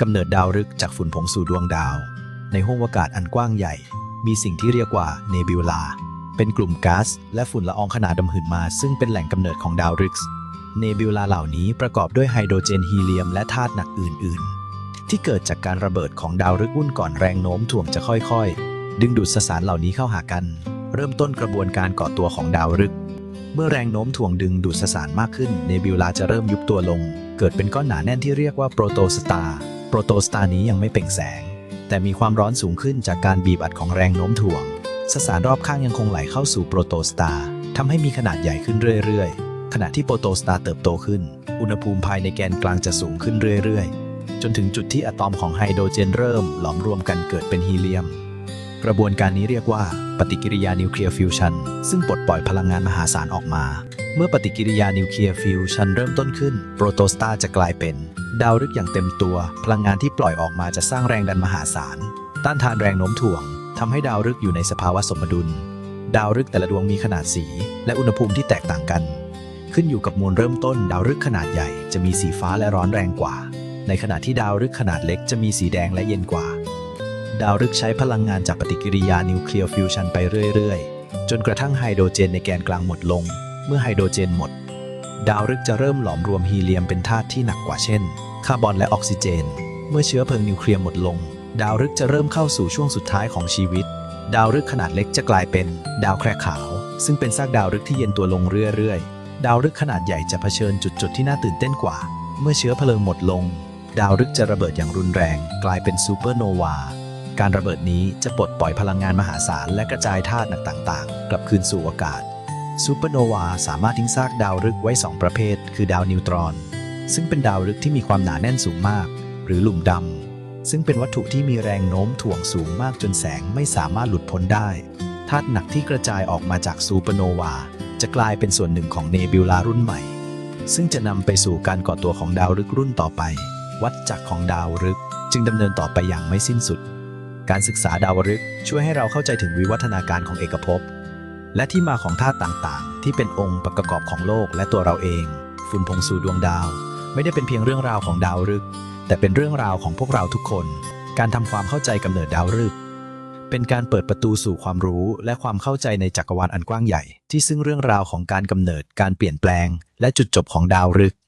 กำเนิดดาวฤกษ์จากฝุ่นผงสู่ดวงดาว ในห้วงอากาศอันกว้างใหญ่ มีสิ่งที่เรียกว่าเนบิวลา เป็นกลุ่มก๊าซและฝุ่นละอองขนาดดำหืนมา ซึ่งเป็นแหล่งกำเนิดของดาวฤกษ์เนบิวลาเหล่านี้ประกอบด้วยไฮโดรเจนฮีเลียมและธาตุหนักอื่น ๆ ที่เกิดจากการระเบิดของดาวฤกษ์วุ่นก่อนแรงโน้มถ่วงจะค่อยๆ ดึงดูดสสารเหล่านี้เข้าหากัน เริ่มต้นกระบวนการก่อตัวของดาวฤกษ์เมื่อแรงโน้มถ่วงดึงดูดสสารมากขึ้นเนบิวลาจะเริ่มยุบตัวลง เกิดเป็นก้อนหนาแน่นที่เรียกว่าโปรโตสตาร์ โปรโตสตาร์นี้ยังไม่เปล่งแสง แต่มีความร้อนสูงขึ้นจากการบีบอัดของแรงโน้มถ่วง สสารรอบข้างยังคงไหลเข้าสู่โปรโตสตาร์ทำให้มีขนาดใหญ่ขึ้นเรื่อยๆ ขณะที่โปรโตสตาร์เติบโตขึ้น อุณหภูมิภายในแกนกลางจะสูงขึ้นเรื่อยๆ จนถึงจุดที่อะตอมของไฮโดรเจนเริ่มหลอมรวมกันเกิดเป็นฮีเลียม กระบวนการนี้เรียกว่าปฏิกิริยานิวเคลียร์ฟิวชันซึ่งปลดปล่อยพลังงานมหาศาลออกมา เมื่อปฏิกิริยานิวเคลียร์ฟิวชันเริ่มต้นขึ้น โปรโตสตาร์จะกลายเป็น ดาวฤกษ์อย่างเต็มตัว พลังงานที่ปล่อยออกมาจะสร้างแรงดันมหาศาล ต้านทานแรงโน้มถ่วงทำให้ดาวฤกษ์อยู่ในสภาวะสมดุล ดาวฤกษ์แต่ละดวงมีขนาดสี และอุณหภูมิที่แตกต่างกัน ขึ้นอยู่กับมวลเริ่มต้น ดาวฤกษ์ขนาดใหญ่จะมีสีฟ้าและร้อนแรงกว่า ในขณะที่ดาวฤกษ์ขนาดเล็กจะมีสีแดงและเย็นกว่า ดาวฤกษ์ใช้พลังงานจากปฏิกิริยานิวเคลียร์ฟิวชันไปเรื่อย ๆ จนกระทั่งไฮโดรเจนในแกนกลางหมดลง เมื่อไฮโดรเจนหมด ดาวฤกษ์จะเริ่มหลอมรวมฮีเลียมเป็นธาตุที่หนักกว่าเช่น คาร์บอนและออกซิเจน เมื่อเชื้อเพลิงนิวเคลียร์หมดลง ดาวฤกษ์จะเริ่มเข้าสู่ช่วงสุดท้ายของชีวิต ดาวฤกษ์ขนาดเล็กจะกลายเป็น ดาวแคระขาว ซึ่งเป็นซากดาวฤกษ์ที่เย็นตัวลงเรื่อยๆ ดาวฤกษ์ขนาดใหญ่จะเผชิญจุดๆที่น่าตื่นเต้นกว่า เมื่อเชื้อเพลิงหมดลง ดาวฤกษ์จะระเบิดอย่างรุนแรง กลายเป็นซูเปอร์โนวา การระเบิดนี้จะปลดปล่อยพลังงานมหาศาลและกระจายธาตุหนักต่างๆ กลับคืนสู่อากาศซูเปอร์โนวาสามารถทิ้งซากดาวฤกษ์ไว้ 2 ประเภท คือดาวนิวตรอน ซึ่งเป็นดาวฤกษ์ที่มีความหนาแน่นสูงมาก หรือหลุมดำ ซึ่งเป็นวัตถุที่มีแรงโน้มถ่วงสูงมากจนแสงไม่สามารถหลุดพ้นได้ธาตุหนักที่กระจายออกมาจากซูเปอร์โนวาจะกลายเป็นส่วนหนึ่งของเนบิวลารุ่นใหม่ ซึ่งจะนำไปสู่การก่อตัวของดาวฤกษ์รุ่นต่อไป วัฏจักรของดาวฤกษ์จึงดำเนินต่อไปอย่างไม่สิ้นสุด การศึกษาดาวฤกษ์ช่วยให้เราเข้าใจถึงวิวัฒนาการของเอกภพ และที่มาของธาตุต่างๆ ที่เป็นองค์ประกอบของโลกและตัวเราเอง ฝุ่นผงสู่ดวงดาว ไม่ได้เป็นเพียงเรื่องราวของดาวฤกษ์แต่เป็นเรื่องราวของพวกเราทุกคน การทำความเข้าใจกำเนิดดาวฤกษ์เป็นการเปิดประตูสู่ความรู้และความเข้าใจในจักรวาลอันกว้างใหญ่ ที่ซึ่งเรื่องราวของการกำเนิดการเปลี่ยนแปลง และจุดจบของดาวฤกษ์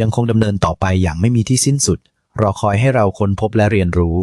ยังคงดำเนินต่อไปอย่างไม่มีที่สิ้นสุด รอคอยให้เราค้นพบและเรียนรู้